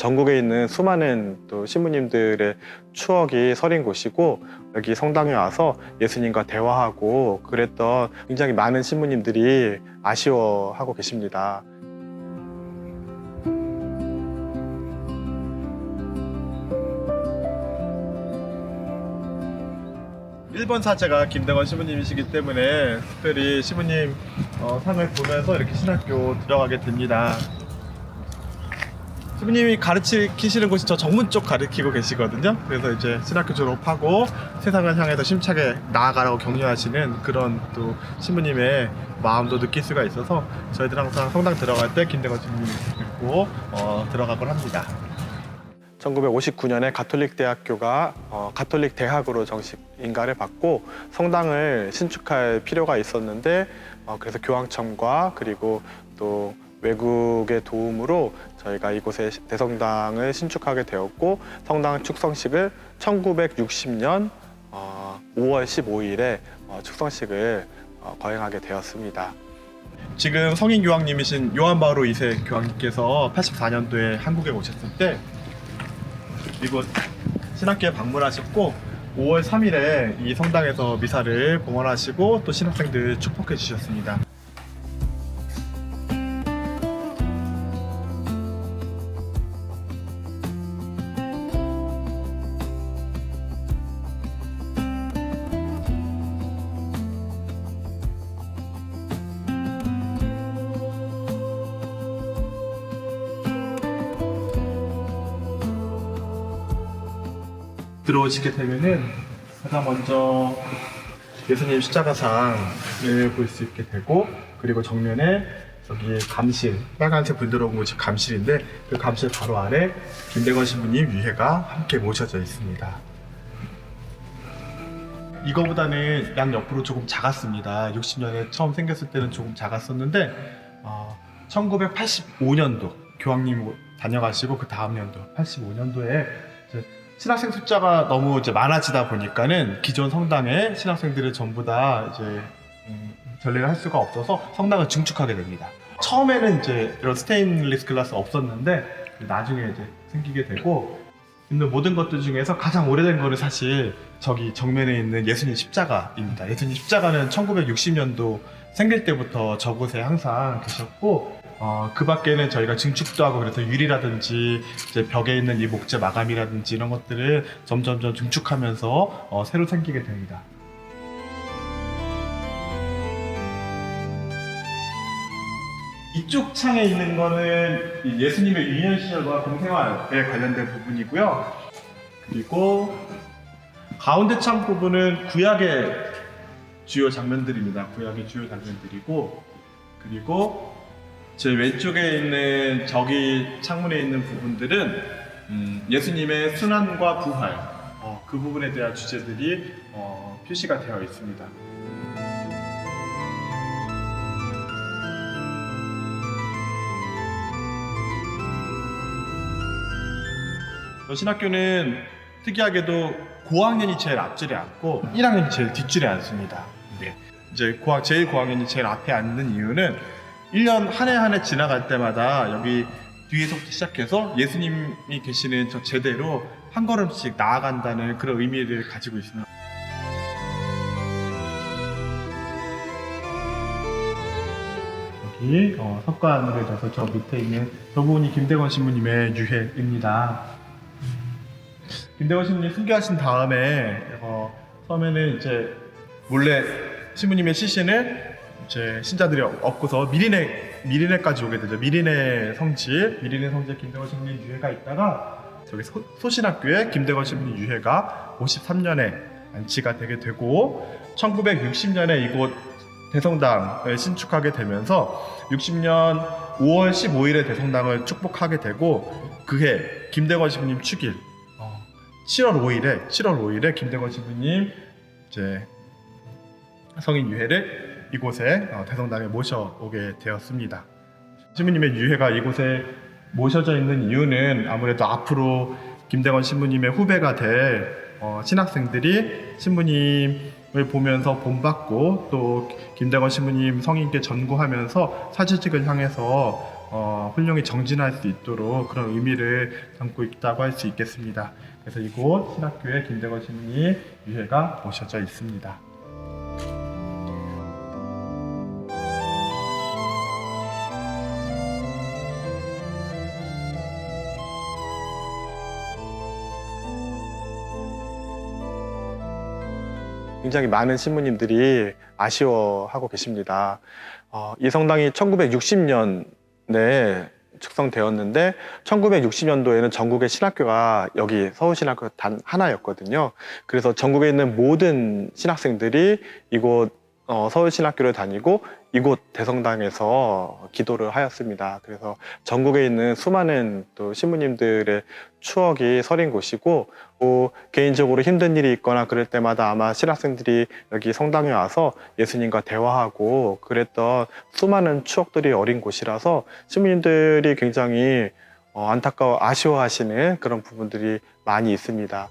전국에 있는 수많은 또 신부님들의 추억이 서린 곳이고 여기 성당에 와서 예수님과 대화하고 그랬던 굉장히 많은 신부님들이 아쉬워하고 계십니다. 1번 사제가 김대건 신부님이시기 때문에 특별히 신부님 어, 상을 보면서 이렇게 신학교 들어가게 됩니다. 신부님이 가르치시는 곳이 저 정문 쪽 가르치고 계시거든요. 그래서 이제 신학교 졸업하고 세상을 향해서 심차게 나아가라고 격려하시는 그런 또 신부님의 마음도 느낄 수가 있어서 저희들 항상 성당 들어갈 때 김대건 신부님 뵙고 어, 들어가곤 합니다. 1959년에 가톨릭 대학교가 어, 가톨릭 대학으로 정식 인가를 받고 성당을 신축할 필요가 있었는데 어, 그래서 교황청과 그리고 또 외국의 도움으로 저희가 이곳에 대성당을 신축하게 되었고 성당 축성식을 1960년 어, 5월 15일에 어, 축성식을 어, 거행하게 되었습니다. 지금 성인 교황님이신 요한 바오로 2세 교황님께서 84년도에 한국에 오셨을 때 이곳 신학교에 방문하셨고 5월 3일에 이 성당에서 미사를 봉헌하시고 또 신학생들 축복해 주셨습니다. 들어오시게 되면은 가장 먼저 예수님 십자가상을 볼 수 있게 되고 그리고 정면에 저기 감실 빨간색 불 들어온 곳이 감실인데 그 감실 바로 아래 김대건 신부님 유해가 함께 모셔져 있습니다. 이거보다는 양 옆으로 조금 작았습니다. 60년에 처음 생겼을 때는 조금 작았었는데 어, 1985년도 교황님 다녀가시고 그 다음 연도 85년도에 신학생 숫자가 너무 이제 많아지다 보니까는 기존 성당에 신학생들을 전부 다 이제 음, 전례를 할 수가 없어서 성당을 증축하게 됩니다. 처음에는 이제 이런 스테인리스 글라스 없었는데 나중에 이제 생기게 되고 있는 모든 것들 중에서 가장 오래된 거는 사실 저기 정면에 있는 예수님 십자가입니다. 예수님 십자가는 1960년도 생길 때부터 저곳에 항상 계셨고 어, 그 밖에는 저희가 증축도 하고 그래서 유리라든지 이제 벽에 있는 이 목재 마감이라든지 이런 것들을 점점점 증축하면서 어, 새로 생기게 됩니다. 이쪽 창에 있는 거는 이 예수님의 유년 시절과 공생활에 관련된 부분이고요. 그리고 가운데 창 부분은 구약의 주요 장면들입니다. 구약의 주요 장면들이고 그리고 제 왼쪽에 있는 저기 창문에 있는 부분들은 음, 예수님의 순환과 부활 어, 그 부분에 대한 주제들이 어, 표시가 되어 있습니다. 저 신학교는 특이하게도 고학년이 제일 앞줄에 앉고 1학년이 제일 뒷줄에 앉습니다. 네. 이제 고학, 제일 고학년이 제일 앞에 앉는 이유는 1년 한 해 한 해 지나갈 때마다 여기 뒤에서부터 시작해서 예수님이 계시는 저 제대로 한 걸음씩 나아간다는 그런 의미를 가지고 있습니다. 여기 어, 석관으로 돼서 저 밑에 있는 저 부분이 김대건 신부님의 유해입니다. 김대건 신부님 순교하신 다음에 어, 처음에는 이제 몰래 신부님의 시신을 이제 신자들이 없고서 미리네 미리네까지 오게 되죠. 미리네 성지, 미리네 성지에 김대건 신부님 유해가 있다가 저기 소, 소신학교에 김대건 신부님 유해가 53년에 안치가 되게 되고 1960년에 이곳 대성당을 신축하게 되면서 60년 5월 15일에 대성당을 축복하게 되고 그해 김대건 신부님 축일 어, 7월 5일에 7월 5일에 김대건 신부님 이제 성인 유해를 이곳에 어, 대성당에 모셔오게 되었습니다. 신부님의 유해가 이곳에 모셔져 있는 이유는 아무래도 앞으로 김대건 신부님의 후배가 될 어, 신학생들이 신부님을 보면서 본받고 또 김대건 신부님 성인께 전구하면서 사제직을 향해서 어, 훌륭히 정진할 수 있도록 그런 의미를 담고 있다고 할 수 있겠습니다. 그래서 이곳 신학교에 김대건 신이 유해가 모셔져 있습니다. 굉장히 많은 신부님들이 아쉬워하고 계십니다. 어, 이 성당이 1960년에 축성되었는데 1960년도에는 전국의 신학교가 여기 서울신학교 단 하나였거든요. 그래서 전국에 있는 모든 신학생들이 이곳 어, 서울신학교를 다니고 이곳 대성당에서 기도를 하였습니다. 그래서 전국에 있는 수많은 또 신부님들의 추억이 서린 곳이고 또 개인적으로 힘든 일이 있거나 그럴 때마다 아마 신학생들이 여기 성당에 와서 예수님과 대화하고 그랬던 수많은 추억들이 어린 곳이라서 신부님들이 굉장히 어, 안타까워 아쉬워하시는 그런 부분들이 많이 있습니다.